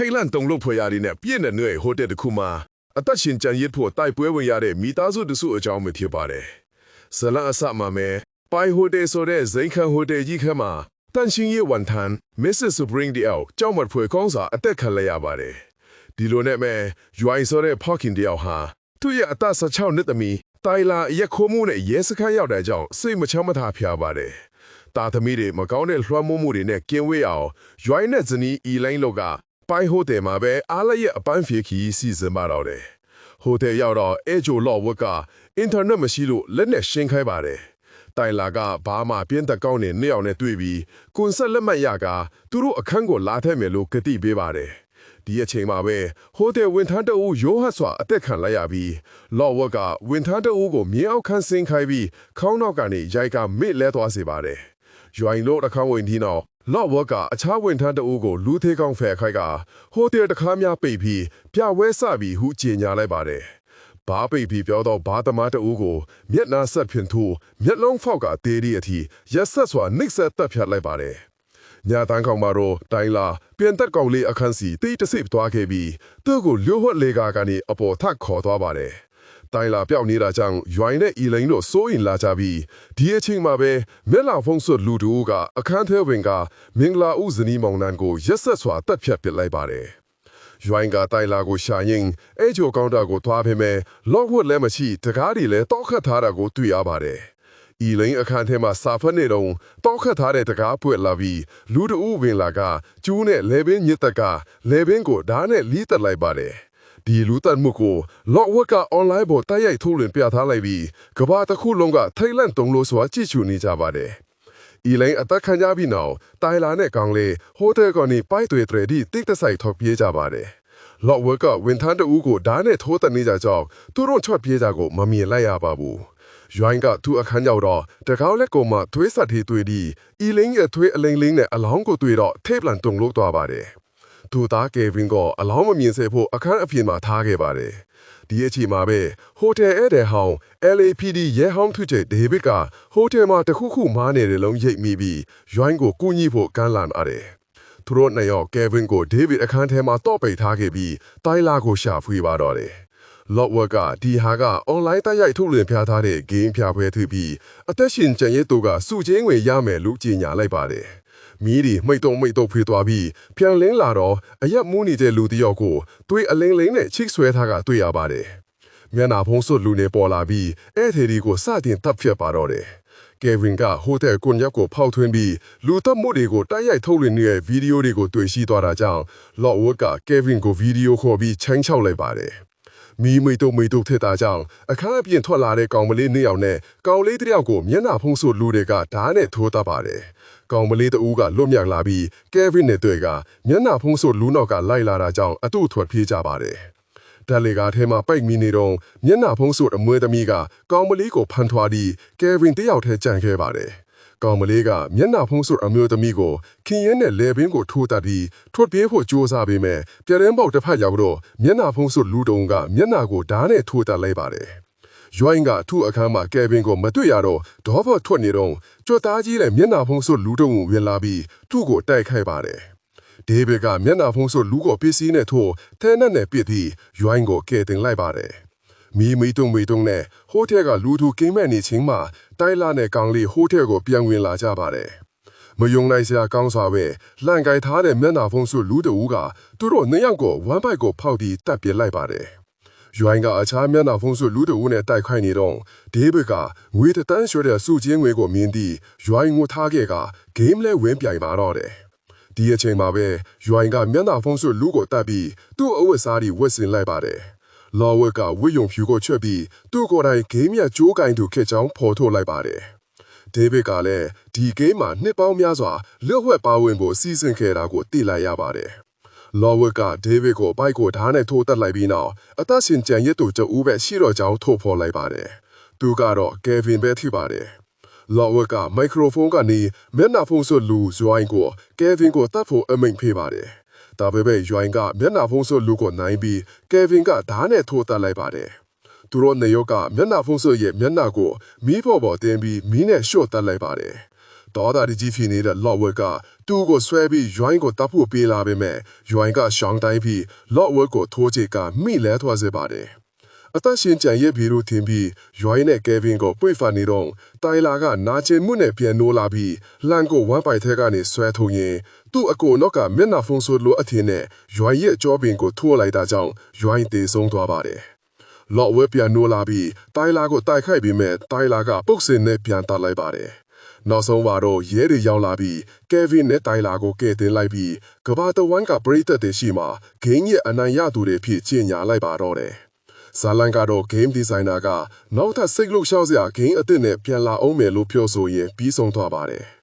ထိုင်လန်တုံလို့ဖွယ်ရာတွေနဲ့ပြည့်တဲ့ဟိုတယ်တစ်ခုမှာအသက်ရှင်ကြံရစ်ဖို့တိုက်ပွဲဝင်ရတဲ့မိသားစုတစုအကြောင်းပဲဖြစ်ပါတယ်။ဇလန်အစမှာမဲပိုင်ဟိုတယ်ဆိုတဲ့ဇိန်ခန်ဟိုတယ်ကြီးခန်းမှာတန်ရှင်ရဲ့ဝန်ထမ်း Mrs. Spring တယောက်ကြောက်မတ်ဖွယ်ကောင်းစွာအသက်ခံလိုက်ရပါတယ်။ဒီလိုနဲ့မဲရွိုင်ဆိုတဲ့ဖောက်ခင်တယောက်ဟာသူ့ရဲ့အသက်16နှစ်သမီးတိုင်လာရက်ခိုးမှုနဲ့ရဲစခန်းရောက်တဲ့ကြောင့်စိတ်မချမ်းမသာဖြစ်ပါတယ်။တာသမီတွေမကောင်းတဲ့လွှမ်းမိုးမှုတွေနဲ့ကင်းဝေးအောင်ရွိုင်းနဲ့ဇနီးအီလိုင်းလောက်က ပိုင်ဟိုတယ်မှာပဲအားလရဲ့အပန်းဖြေခီးစီစဉ်มาတော့တယ်။ဟိုတယ်ရောက်တော့အဲဂျိုလော့ဝတ်ကအင်တာနက်မရှိလို့လက်နဲ့ရှင်းခိုင်းပါတယ်။တိုင်လာကဘာမှပြင်းသက်ကောင်းနေနှစ်ယောက်နဲ့တွေ့ပြီးကွန်ဆက်လက်မှတ်ရကသူတို့အခန်းကိုလာထည့်မယ်လို့ကတိပေးပါတယ်။ဒီအချိန်မှာပဲဟိုတယ်ဝန်ထမ်းတအူးရိုးဟတ်စွာအသက်ခံလိုက်ရပြီးလော့ဝတ်ကဝန်ထမ်းတအူးကိုမြေအောက်ခန်းဆင်းခိုင်းပြီးခေါင်းနောက်ကနေရိုက်ကမေ့လဲသွားစေပါတယ်။ရွိုင်လို့အခန်းဝင်ဒီနောက် လော့ဝတ်ကအခြားဝန်ထမ်းတအူးကိုလူသေးကောင်းဖယ်ခိုက်ကဟိုတယ်တခါးများပိတ်ပြီးပြဝဲစပြီးဟူကြေညာလိုက်ပါတယ်။ဘာပိတ်ပြီးပြောတော့ဘာသမားတအူးကိုမျက်နှာဆက်ဖြင့်ထိုးမျက်လုံးဖောက်ကတေးရီအထိရက်ဆက်စွာနှိပ်စက်တက်ဖြတ်လိုက်ပါတယ်။ညာတန်းကောင်မတော့တိုင်လာပြန်တက်ကောင်လေးအခန်းစီတိတ်တဆိပ်သွားခဲ့ပြီးသူ့ကိုလျှို့ဝှက်လေကာကနေအပေါ်ထပ်ခေါ်သွားပါတယ်။ တိုင်လာပြောက်နေတာကြောင့်ရွိုင်နဲ့အီလိန်တို့စိုးရင်လာကြပြီးဒီအချိန်မှာပဲမျက်လာဖုံးစွတ်လူတို့ကအခန်းထဲဝင်ကမင်္ဂလာဥဇနီမောင်နှံကိုရက်ဆက်စွာတက်ဖြတ်ပစ်လိုက်ပါတယ်။ရွိုင်ကတိုင်လာကိုရှာရင်အဲဂျိုကောင်တာကိုသွားဖေးမယ်လော့ဝတ်လည်းမရှိတကားတွေလည်းတောက်ခတ်ထားတာကိုတွေ့ရပါတယ်။ဤလိန်အခန်းထဲမှာစာဖတ်နေတော့တောက်ခတ်ထားတဲ့တကားပွက်လာပြီးလူတဦးဝင်လာကကျူးနဲ့လေဘင်းညစ်တက်ကလေဘင်းကိုဓာတ်နဲ့လီးတက်လိုက်ပါတယ်။ ဒီလူတက်မှုကို လော့ဝတ်ကအွန်လိုင်းပေါ်တိုက်ရိုက်ထုတ်လွှင့်ပြသလိုက်ပြီးကဘာတစ်ခုလုံးကထိုင်လန့်တုံလို့စွာကြည့်ရှုနေကြပါတယ်။ဤလိုင်းအသက်ခံကြပြီးနောက်တိုင်လာနဲ့ကောင်လေးဟိုတယ်ကနေပိုက်တွေတွေဒီတိတ်တဆိုင်ထောက်ပြေးကြပါတယ်။လော့ဝက်ကဝန်ထမ်းတဦးကိုဓာတ်နဲ့ထိုးတက်နေကြကြောင်းသူတို့ချွတ်ပြေးကြကိုမမြင်လိုက်ရပါဘူး။ရွိုင်းကသူ့အခန်းရောက်တော့တကောက်လက်ကောင်မှသွေးဆက်သေးတွေ့ပြီးဤလိန်ရဲ့သွေးအလိန်လိန်နဲ့အလောင်းကိုတွေ့တော့ထိပ်လန်တုံလို့သွားပါတယ်။ သူသားကေဗင်ကအလောင်းမမြင်စေဖို့အခန်းအပြင်မှာထားခဲ့ပါတယ်။ဒီအချိန်မှာပဲဟိုတယ်ဧည့်သည်ဟောင်း LAPD ရဲဟောင်းထုချေဒေးဗစ်ကဟိုတယ်မှာတခုခုမားနေတယ်လုံးရိပ်မိပြီးရွိုင်းကိုကူညီဖို့ကမ်းလှမ်းပါတယ်။သူတို့နှစ်ယောက်ကယ်ဗင်ကိုဒေးဗစ်အခန်းထဲမှာတော့ပိတ်ထားခဲ့ပြီးတိုင်လာကိုရှာဖွေပါတော့တယ်။လော့ဝက်ကဒီဟာကအွန်လိုင်းတိုက်ရိုက်ထုတ်လွှင့်ပြထားတဲ့ဂိမ်းပြပွဲသူပြီးအသက်ရှင်ကျန်ရစ်သူကစုချင်းငွေရမယ်လို့ကြေညာလိုက်ပါတယ်။ မီးဒီမိတ်တုံမိတ်တုံဖေးသွားပြီးပြန်လင်းလာတော့အရက်မူးနေတဲ့လူတစ်ယောက်ကိုသွေးအလင်းလင်းနဲ့ချိတ်ဆွဲထားကတွေ့ရပါတယ်။မျက်နာဖုံးစွတ်လူနေပေါ်လာပြီးအဲ့ဒီဒီကိုစတင်တပ်ဖြတ်ပါတော့တယ်။ကယ်ဗင်ကဟိုတယ်ကွန်ရက်ကိုဖောက်ထွင်းပြီးလူတပ်မှုတွေကိုတိုက်ရိုက်ထုတ်လွှင့်နေတဲ့ဗီဒီယိုတွေကိုတွေ့ရှိသွားတာကြောင့်လော့ဝက်ကကယ်ဗင်ကိုဗီဒီယိုခေါ်ပြီးချင်းချောက်လိုက်ပါတယ်။မီးမိတ်တုံမိတ်တုံထက်တာကြောင့်အခန်းအပြင်ထွက်လာတဲ့ကောင်မလေးနှစ်ယောက်နဲ့ကောင်လေးတစ်ယောက်ကိုမျက်နှာဖုံးဆိုလူတွေကဓာတ်နဲ့ထိုးတတ်ပါတယ်။ ကောင်မလေးတဦးကလွတ်မြောက်လာပြီးကယ်ဗင်နဲ့တွေ့ကမျက်နှာဖုံးဆိုလူနောက်ကလိုက်လာတာကြောင့်အတူထွက်ပြေးကြပါတယ်။တက်လေကားထဲမှာပိတ်မိနေတော့မျက်နှာဖုံးဆိုအမွေသမီးကကောင်မလေးကိုဖန်ထွားပြီးကယ်ဗင်တယောက်ထဲကြံခဲ့ပါတယ်။ကောင်မလေးကမျက်နှာဖုံးဆိုအမျိုးသမီးကိုခင်ရဲနဲ့လေဘင်းကိုထိုးတတ်ပြီးထွက်ပြေးဖို့ကြိုးစားပေမဲ့ပြတင်းပေါက်တစ်ဖက်ရောက်တော့မျက်နှာဖုံးဆိုလူတုံကမျက်နှာကိုဓာတ်နဲ့ထိုးတတ်လိုက်ပါတယ်။ ရွိုင်းကသူ့အခန်းမှာကယ်ဗင်ကိုမတွေ့ရတော့ဒေါ်ဘော်ထွက်နေတော့ကြွတ်သားကြီးနဲ့မျက်နှာဖုံးဆိုလူတုံကိုဝင်လာပြီးသူ့ကိုတိုက်ခိုက်ပါတယ်။ဒေးဗစ်ကမျက်နှာဖုံးဆိုလူကိုပစ္စည်းနဲ့ထိုးထဲနဲ့နဲ့ပစ်ပြီးရွိုင်းကိုကယ်တင်လိုက်ပါတယ်။မီမီတုံမီတုံနဲ့ဟိုတယ်ကလူသူကိမ့်မဲ့နေချင်းမှာတိုင်လာနဲ့ကောင်လေးဟိုတယ်ကိုပြန်ဝင်လာကြပါတယ်။မယုံနိုင်စရာကောင်းစွာပဲလှန်ကြိုက်ထားတဲ့မျက်နှာဖုံးဆိုလူတအူးကသူတို့နှစ်ယောက်ကိုဝမ်းပိုက်ကိုဖောက်ပြီးတပ်ပစ်လိုက်ပါတယ်။ ရွိုင်းကအခြားမျက်နှာဖုံးဆိုလူတအူးနဲ့တိုက်ခိုက်နေတော့ဒေးဗစ်ကငွေတန်းရွှေတဲ့စုချင်းငွေကိုမြင်ပြီးရွိုင်းကိုထားခဲ့ကဂိမ်းလဲဝင်းပြိုင်ပါတော့တယ်။ဒီအချိန်မှာပဲရွိုင်းကမျက်နှာဖုံးဆိုလူကိုတပ်ပြီးသူ့အဝတ်စားတွေဝတ်ဆင်လိုက်ပါတယ်။လော်ဝက်ကဝိယုံဖြူကိုချွတ်ပြီးသူ့ကိုယ်တိုင်ဂိမ်းမြတ်ကြိုးကင်သူခက်ချောင်းဖော်ထုတ်လိုက်ပါတယ်။ဒေးဗစ်ကလည်းဒီဂိမ်းမှာနှစ်ပေါင်းများစွာလွတ်ဝက်ပါဝင်ဖို့စီစဉ်ခဲ့တာကိုသိလိုက်ရပါတယ်။ လော်ဝက်ကဒေးဗစ်ကိုဘိုက်ကိုဓာတ်နဲ့ထိုးတက်လိုက်ပြီးနောက်အသက်ရှင်ကြံရစ်သူကျဦးပဲရှိတော့ကြောင်းထုတ်ဖော်လိုက်ပါတယ်။သူကတော့ကယ်ဗင်ပဲထိပါတယ်။လော်ဝက်ကမိုက်ခရိုဖုန်းကနေမျက်နှာဖုံးဆွလူဇွိုင်းကိုကယ်ဗင်ကိုတတ်ဖို့အမိန့်ဖေးပါတယ်။ဒါပေမဲ့ယွိုင်းကမျက်နှာဖုံးဆွလူကိုနိုင်ပြီးကယ်ဗင်ကဓာတ်နဲ့ထိုးတက်လိုက်ပါတယ်။သူတို့နေရောကမျက်နှာဖုံးဆွရဲ့မျက်နှာကိုမီးဖို့ပေါ်တင်ပြီးမီးနဲ့ရှို့တက်လိုက်ပါတယ်။တ ဒေါသတကြီးဖြစ်နေတဲ့လော့ဝက်ကသူ့ကိုဆွဲပြီးရွိုင်းကိုတပ်ဖို့ပေးလာပေမဲ့ရွိုင်းကရှောင်းတိုင်းပြီးလော့ဝက်ကိုထိုးချေကမိလဲထွက်စေပါတယ်အသက်ရှင်ကြံရဲ့ဘီရိုထင်ပြီးရွိုင်းနဲ့ကယ်ဗင်ကိုပွေဖာနေတော့တိုင်လာကနာကျင်မှုနဲ့ပြန်နိုးလာပြီးလန်ကိုဝမ်းပိုက်ထဲကနေဆွဲထုတ်ရင်သူ့အကိုနောက်ကမျက်နှာဖုံးဆိုလိုအထင်နဲ့ရွိုင်းရဲ့ကြောပင်ကိုထိုးလိုက်တာကြောင့်ရွိုင်းတေဆုံးသွားပါတယ်လော့ဝဲပြန်နိုးလာပြီးတိုင်လာကိုတိုက်ခိုက်ပြီးမဲ့တိုင်လာကပုတ်စင်နဲ့ပြန်တတ်လိုက်ပါတယ် နောက်ဆုံးပါတော့ရဲတွေရောက်လာပြီးကယ်ဗင်နဲ့တိုင်လာကိုကယ်တင်လိုက်ပြီးကဘာတဝမ်ကပရိသတ်တွေရှိမှဂိမ်းရဲ့အနိုင်ရသူတွေဖြစ်ကျင်ညာလိုက်ပါတော့တယ်ဇာလန်ကတော့ game designer ကနောက်ထပ်စိတ်လှုပ်ရှားစရာ game အသစ်နဲ့ပြန်လာအောင်မယ်လို့ပြောဆိုရင်ပြီးဆုံးသွားပါတယ်